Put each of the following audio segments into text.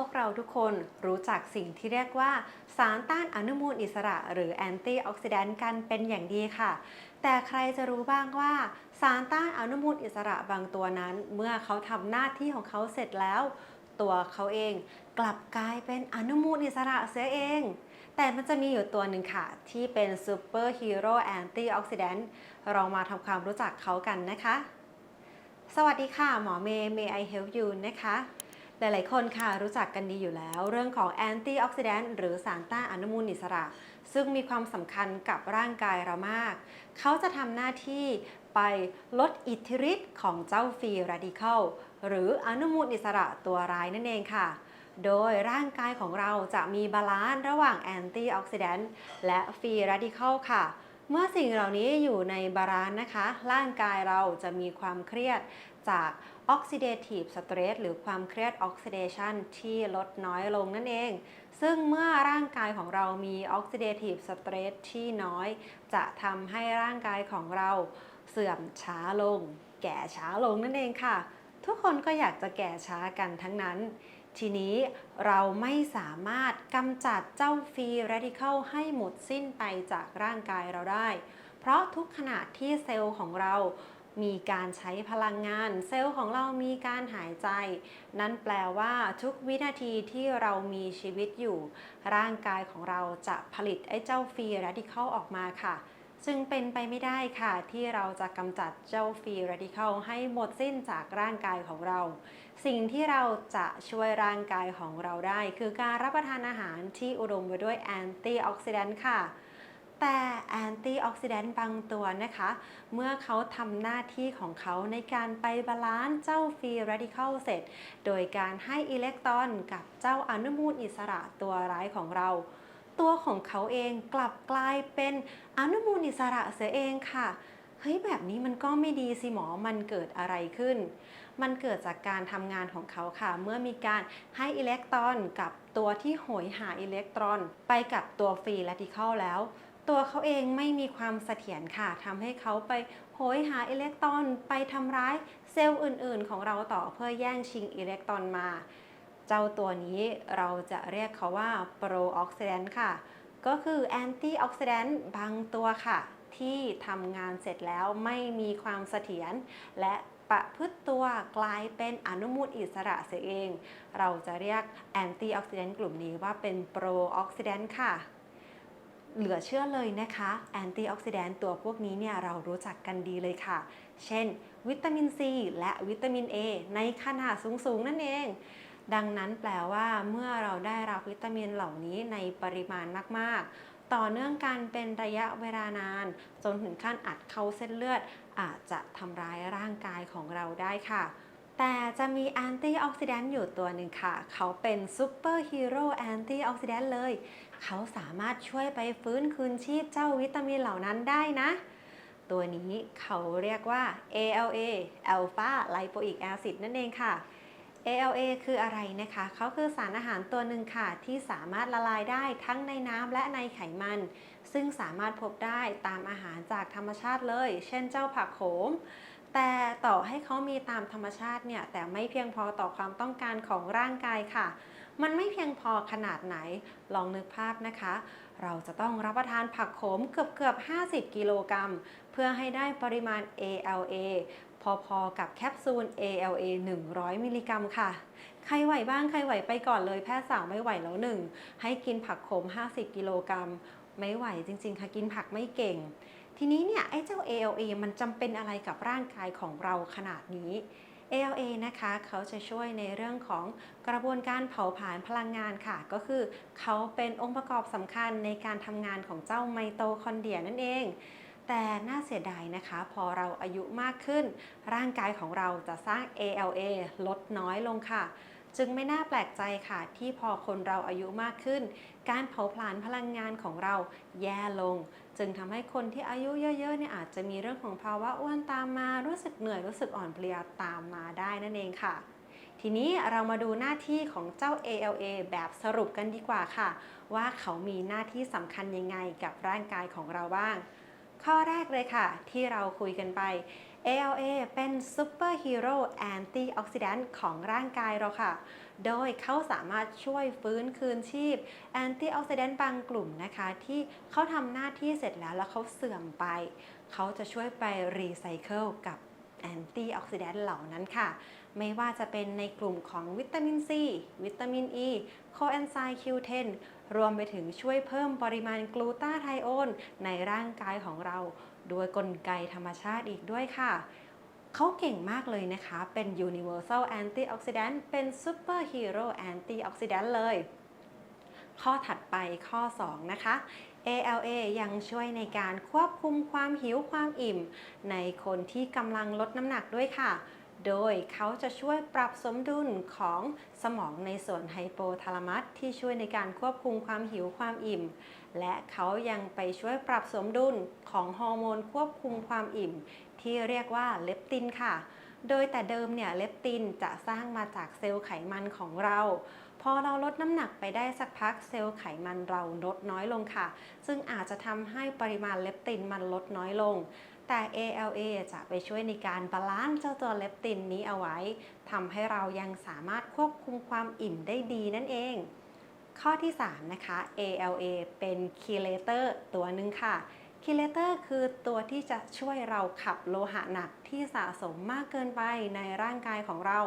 วกเราทุกคนรู้จักสิ่งที่เรียกว่าสารต้านอนุมูลอิสระ หรือแอนตี้ออกซิแดนต์กันเป็นอย่างดีค่ะ แต่ใครจะรู้บ้างว่า สารต้านอนุมูลอิสระบางตัวนั้น เมื่อเขาทำหน้าที่ของเขาเสร็จแล้ว ตัวเขาเองกลับกลายเป็นอนุมูลอิสระเสียเอง แต่มันจะมีอยู่ตัวหนึ่งค่ะ ที่เป็นซูเปอร์ฮีโร่แอนตี้ออกซิแดนต์เรามาทำความรู้จักเขากันนะคะ สวัสดีค่ะ หมอเมย์ May I help you นะคะ หลายๆ คนค่ะรู้จักกันดีอยู่แล้ว เรื่องของแอนตี้ออกซิแดนต์หรือสารต้านอนุมูลอิสระ ซึ่งมีความสำคัญกับร่างกายเรามาก เขาจะทำหน้าที่ไปลดอิทธิฤทธิ์ของเจ้าฟรีเรดิเคอลหรืออนุมูลอิสระตัวร้ายนั่นเองค่ะ โดยร่างกายของเราจะมีบาลานซ์ระหว่างแอนตี้ออกซิแดนต์และฟรีเรดิเคอลค่ะ เมื่อสิ่งเหล่านี้อยู่ในบาลานซ์นะคะ ร่างกายเราจะมีความเครียดจากออกซิเดทีฟสเตรสหรือความเครียดออกซิเดชันที่ลดน้อยลงนั่นเอง ซึ่งเมื่อร่างกายของเรามีออกซิเดทีฟสเตรสที่น้อย จะทำให้ร่างกายของเราเสื่อมช้าลง แก่ช้าลงนั่นเองค่ะ ทุกคนก็อยากจะแก่ช้ากันทั้งนั้นทีนี้เราไม่สามารถกำจัดเจ้าฟรีเรดิเคอลให้หมดสิ้นไปจากร่างกายเราได้ เพราะทุกขณะที่เซลล์ของเรามีการใช้พลังงาน เซลล์ของเรามีการหายใจ นั่นแปลว่าทุกวินาทีที่เรามีชีวิตอยู่ ร่างกายของเราจะผลิตไอ้เจ้าฟรีเรดิเคอลออกมาค่ะ ซึ่งเป็นไปไม่ได้ค่ะ ที่เราจะกำจัดเจ้าฟรีเรดิเคอลให้หมดสิ้นจากร่างกายของเรา สิ่งที่เราจะช่วยร่างกายของเราได้ คือการรับประทานอาหารที่อุดมไปด้วยแอนตี้ออกซิแดนต์ค่ะแต่แอนตี้ออกซิแดนต์บางตัวนะคะ เมื่อเขาทำหน้าที่ของเขาในการไปบาลานซ์เจ้าฟรีเรดิเคอลเสร็จ โดยการให้อิเล็กตรอนกับเจ้าอนุมูลอิสระตัวร้ายของเรา ตัวของเขาเองกลับกลายเป็นอนุมูลอิสระเสียเองค่ะเฮ้ยแบบนี้มันก็ไม่ดีสิหมอ มันเกิดอะไรขึ้น มันเกิดจากการทำงานของเขาค่ะ เมื่อมีการให้อิเล็กตรอนกับตัวที่โหยหาอิเล็กตรอน ไปกับตัวฟรีเรดิคอลแล้ว ตัวเขาเองไม่มีความเสถียรค่ะทำให้เขาไปโหยหาอิเล็กตรอน ไปทำร้ายเซลล์อื่น ๆ ของเราต่อเพื่อแย่งชิงอิเล็กตรอนมา เจ้าตัวนี้เราจะเรียกเขาว่าโปรออกซิแดนต์ค่ะ ก็คือแอนตี้ออกซิแดนต์บางตัวค่ะ ที่ทำงานเสร็จแล้วไม่มีความเสถียรและประพฤติตัวกลายเป็นอนุมูลอิสระเสียเอง เราจะเรียกแอนตี้ออกซิแดนต์กลุ่มนี้ว่าเป็นโปรออกซิแดนต์ค่ะ เหลือเชื่อเลยนะคะแอนตี้ออกซิแดนต์ตัวพวกนี้เนี่ยเรารู้จักกันดีเลยค่ะ เช่น วิตามินซีและวิตามิน A ในขนาดสูงๆ นั่นเอง ดังนั้นแปลว่าเมื่อเราได้รับวิตามินเหล่านี้ในปริมาณมาก ๆ ต่อเนื่องกันเป็นระยะเวลานาน จนถึงขั้นอัดเข้าเส้นเลือด อาจจะทำร้ายร่างกายของเราได้ค่ะแต่จะมีแอนตี้ออกซิแดนต์อยู่ตัวหนึ่งค่ะ เขาเป็นซูเปอร์ฮีโร่แอนตี้ออกซิแดนต์เลย เขาสามารถช่วยไปฟื้นคืนชีพเจ้าวิตามินเหล่านั้นได้นะ ตัวนี้เขาเรียกว่า ALA Alpha Lipoic Acid นั่นเองค่ะ ALA คืออะไรนะคะเขาคือสารอาหารตัวหนึ่งค่ะ ที่สามารถละลายได้ทั้งในน้ำและในไขมัน ซึ่งสามารถพบได้ตามอาหารจากธรรมชาติเลย เช่นเจ้าผักโขม แต่ต่อให้เขามีตามธรรมชาติเนี่ย แต่ไม่เพียงพอต่อความต้องการของร่างกายค่ะ มันไม่เพียงพอขนาดไหน ลองนึกภาพนะคะ เราจะต้องรับประทานผักโขมเกือบเกือบ50 กิโลกรัมเพื่อให้ได้ปริมาณ ALA พอๆ กับแคปซูล ALA 100 มิลลิกรัมค่ะ ใครไหวบ้าง ใครไหวไปก่อนเลยแพทย์สั่งไม่ไหวแล้วหนึ่ง ให้กินผักโขม 50 กิโลกรัม ไม่ไหวจริง ๆ ค่ะ กินผักไม่เก่ง ทีนี้เนี่ย ไอ้เจ้า ALA มันจำเป็นอะไรกับร่างกายของเราขนาดนี้ ALA นะคะเขาจะช่วยในเรื่องของกระบวนการเผาผลาญพลังงานค่ะ ก็คือเขาเป็นองค์ประกอบสำคัญในการทำงานของเจ้าไมโตคอนเดรียนั่นเอง แต่น่าเสียดายนะคะ พอเราอายุมากขึ้น ร่างกายของเราจะสร้าง ALA ลดน้อยลงค่ะ จึงไม่น่าแปลกใจค่ะ ที่พอคนเราอายุมากขึ้น การเผาผลาญพลังงานของเราแย่ลง จึงทำให้คนที่อายุเยอะๆเนี่ยอาจจะมีเรื่องของภาวะอ้วนตามมารู้สึกเหนื่อยรู้สึกอ่อนเพลียตามมาได้นั่นเองค่ะทีนี้เรามาดูหน้าที่ของเจ้า ALA แบบสรุปกันดีกว่าค่ะ ว่าเขามีหน้าที่สำคัญยังไงกับร่างกายของเราบ้าง ข้อแรกเลยค่ะ ที่เราคุยกันไป ALA เป็นซูเปอร์ฮีโร่แอนตี้ออกซิแดนต์ของร่างกายเราค่ะ โดยเขาสามารถช่วยฟื้นคืนชีพแอนตี้ออกซิแดนต์บางกลุ่มนะคะ ที่เขาทำหน้าที่เสร็จแล้วแล้วเขาเสื่อมไป เขาจะช่วยไปรีไซเคิลกับแอนตี้ออกซิแดนต์เหล่านั้นค่ะ ไม่ว่าจะเป็นในกลุ่มของวิตามินซีวิตามินอ e, ีโคเอนไซม์ Q10 รวมไปถึงช่วยเพิ่มปริมาณกลูตาไทโอนในร่างกายของเราโดยกลไกธรรมชาติอีกด้วยค่ะเขาเก่งมากเลยนะคะ เป็น Universal Antioxidant เป็น Super Hero Antioxidant เลย ข้อถัดไปข้อ 2 นะคะ ALA ยังช่วยในการควบคุมความหิวความอิ่ม ในคนที่กำลังลดน้ำหนักด้วยค่ะ โดยเขาจะช่วยปรับสมดุลของสมองในส่วนไฮโปทาลามัสที่ช่วยในการควบคุมความหิวความอิ่ม และเขายังไปช่วยปรับสมดุลของฮอร์โมนควบคุมความอิ่ม ที่เรียกว่าเลปตินค่ะ โดยแต่เดิมเนี่ยเลปตินจะสร้างมาจากเซลล์ไขมันของเรา พอเราลดน้ำหนักไปได้สักพักเซลล์ไขมันเราลดน้อยลงค่ะ ซึ่งอาจจะทำให้ปริมาณเลปตินมันลดน้อยลง แต่ ALA จะไปช่วยในการบาลานซ์เจ้าตัวเลปตินนี้เอาไว้ทำให้เรายังสามารถควบคุมความอิ่มได้ดีนั่นเอง ข้อที่ 3 นะคะ ALA เป็นคีเลเตอร์ตัวหนึ่งค่ะ คีเลเตอร์คือตัวที่จะช่วยเราขับโลหะหนักที่สะสมมากเกินไปในร่างกายของเรา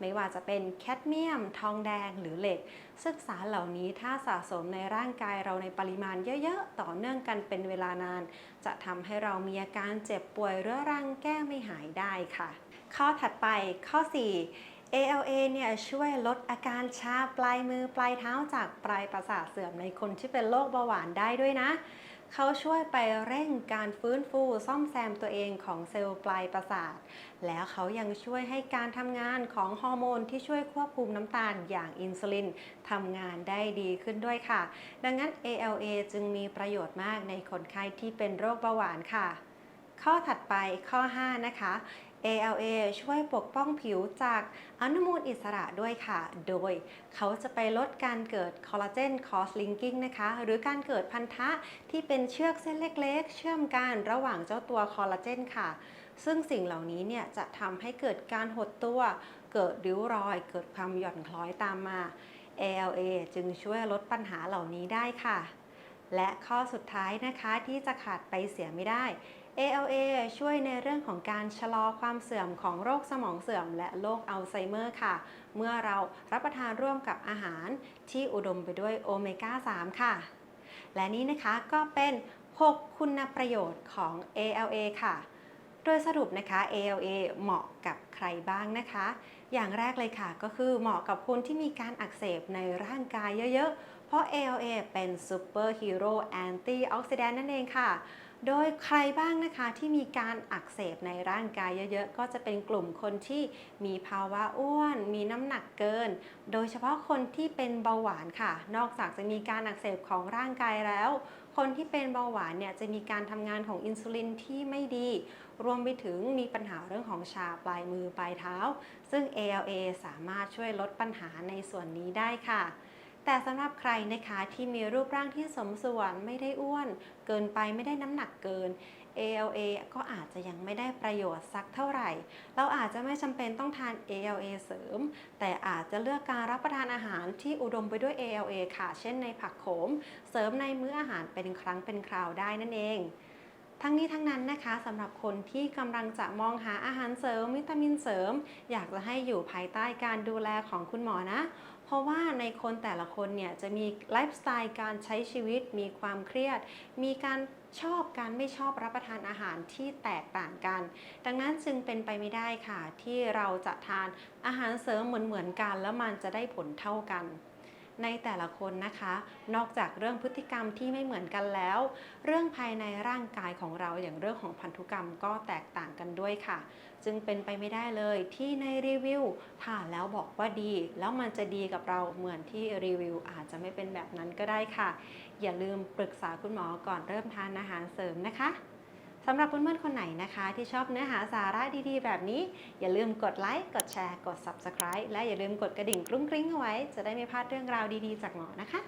ไม่ว่าจะเป็นแคดเมียม ทองแดงหรือเหล็กศึกษารเหล่านี้ถ้าสะสมในร่างกายเราในปริมาณเยอะๆ ต่อเนื่องกันเป็นเวลานาน จะทำให้เรามีอาการเจ็บป่วยเรื้อรังแก้ไม่หายได้ค่ะ ข้อถัดไปข้อ 4 ALA เนี่ยช่วยลดอาการชาปลายมือปลายเท้าจากปลายประสาทเสื่อมในคนที่เป็นโรคเบาหวานได้ด้วยนะ เขาช่วยไปเร่งการฟื้นฟูซ่อมแซมตัวเองของเซลล์ปลายประสาท แล้วเขายังช่วยให้การทำงานของฮอร์โมนที่ช่วยควบคุมน้ำตาลอย่างอินซูลินทำงานได้ดีขึ้นด้วยค่ะ ดังนั้น ALA จึงมีประโยชน์มากในคนไข้ที่เป็นโรคเบาหวานค่ะ ข้อถัดไปข้อ 5 นะคะ ALA ช่วยปกป้องผิวจากอนุมูลอิสระด้วยค่ะ โดยเขาจะไปลดการเกิดคอลลาเจนคอสลิงกิ้งนะคะ หรือการเกิดพันธะที่เป็นเชือกเส้นเล็ก ๆ เชื่อมกันระหว่างเจ้าตัวคอลลาเจนค่ะ ซึ่งสิ่งเหล่านี้เนี่ยจะทำให้เกิดการหดตัว เกิดริ้วรอย เกิดความหย่อนคล้อยตามมา ALA จึงช่วยลดปัญหาเหล่านี้ได้ค่ะ และข้อสุดท้ายนะคะที่จะขาดไปเสียไม่ได้ ALA ช่วยในเรื่องของการชะลอความเสื่อมของโรคสมองเสื่อม และโรคอัลไซเมอร์ค่ะ เมื่อเรารับประทานร่วมกับอาหารที่อุดมไปด้วยโอเมก้า 3 ค่ะ และนี้นะคะก็เป็น 6 คุณประโยชน์ของ ALA ค่ะ โดยสรุปนะคะ ALA เหมาะกับใครบ้างนะคะ อย่างแรกเลยค่ะก็คือเหมาะกับคนที่มีการอักเสบในร่างกายเยอะๆ เพราะ ALA เป็นซูเปอร์ฮีโร่แอนตี้ออกซิแดนต์นั่นเองค่ะ โดยใครบ้างนะคะที่มีการอักเสบในร่างกายเยอะๆ ก็จะเป็นกลุ่มคนที่มีภาวะอ้วน มีน้ำหนักเกิน โดยเฉพาะคนที่เป็นเบาหวานค่ะ นอกจากจะมีการอักเสบของร่างกายแล้ว คนที่เป็นเบาหวานเนี่ยจะมีการทำงานของอินซูลินที่ไม่ดี รวมไปถึงมีปัญหาเรื่องของชาปลายมือปลายเท้า ซึ่ง ALA สามารถช่วยลดปัญหาในส่วนนี้ได้ค่ะ แต่สำหรับใครนะคะที่มีรูปร่างที่สมส่วนไม่ได้อ้วน เกินไปไม่ได้น้ำหนักเกิน ALA ก็อาจจะยังไม่ได้ประโยชน์สักเท่าไหร่ เราอาจจะไม่จำเป็นต้องทาน ALA เสริม แต่อาจจะเลือกการรับประทานอาหารที่อุดมไปด้วย ALA ค่ะ เช่นในผักโขม เสริมในมื้ออาหารเป็นครั้งเป็นคราวได้นั่นเอง ทั้งนี้ทั้งนั้นนะคะสำหรับคนที่กำลังจะมองหาอาหารเสริม วิตามินเสริม อยากจะให้อยู่ภายใต้การดูแลของคุณหมอนะ เพราะว่าในคนแต่ละคนเนี่ยจะมีไลฟ์สไตล์การใช้ชีวิต มีความเครียด มีการชอบการไม่ชอบรับประทานอาหารที่แตกต่างกัน ดังนั้นจึงเป็นไปไม่ได้ค่ะ ที่เราจะทานอาหารเสริมเหมือนๆกัน แล้วมันจะได้ผลเท่ากัน ในแต่ละคนนะคะ นอกจากเรื่องพฤติกรรมที่ไม่เหมือนกันแล้ว เรื่องภายในร่างกายของเราอย่างเรื่องของพันธุกรรมก็แตกต่างกันด้วยค่ะ จึงเป็นไปไม่ได้เลยที่ในรีวิวทานแล้วบอกว่าดี แล้วมันจะดีกับเราเหมือนที่รีวิวอาจจะไม่เป็นแบบนั้นก็ได้ค่ะ อย่าลืมปรึกษาคุณหมอก่อนเริ่มทานอาหารเสริมนะคะ สำหรับเพื่อนๆคนไหนนะคะ ที่ชอบเนื้อหาสาระดีๆ แบบนี้ อย่าลืมกดไลค์กดแชร์ กด Subscribe และอย่าลืมกดกระดิ่งกรุ้งกริ้งเอาไว้ จะได้ไม่พลาดเรื่องราวดีๆ จากหมอนะคะ